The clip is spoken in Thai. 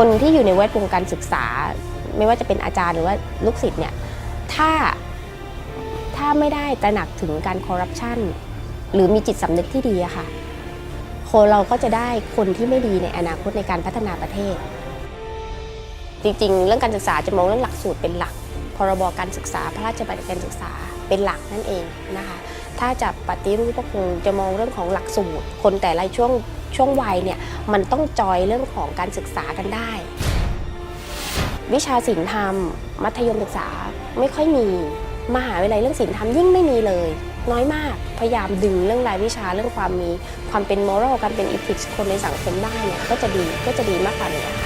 คนที่อยู่ในแวดวงการศึกษา ไม่ว่าจะเป็นอาจารย์หรือว่าลูกศิษย์เนี่ยถ้าถ้าไม่ได้ตระหนักถึงการคอร์รัปชันหรือมีจิตสำนึกที่ดีอะค่ะคนเราก็จะได้คนที่ไม่ดีในอนาคตในการพัฒนาประเทศ จริงๆ เรื่องการศึกษาจะมองเรื่องหลักสูตรเป็นหลัก พรบการศึกษาพระราชบัญญัติการศึกษาเป็นหลักนั่นเองนะคะถ้าจะปฏิรูปก็คงจะมองเรื่องของหลักสูตร คนแต่ละช่วง ช่วงวัยเนี่ยมันต้องจอยเรื่องของการศึกษากันได้ วิชาศิลธรรม มัธยมศึกษาไม่ค่อยมีมหาวิทยาลัยเรื่องศิลธรรมยิ่งไม่มีเลย น้อยมากพยายามดึงเรื่องรายวิชาเรื่องความมี ความเป็นมอรัลการเป็นอีทิกคนในสังคมได้เนี่ยก็จะดีก็จะดีมากกว่านี้ค่ะ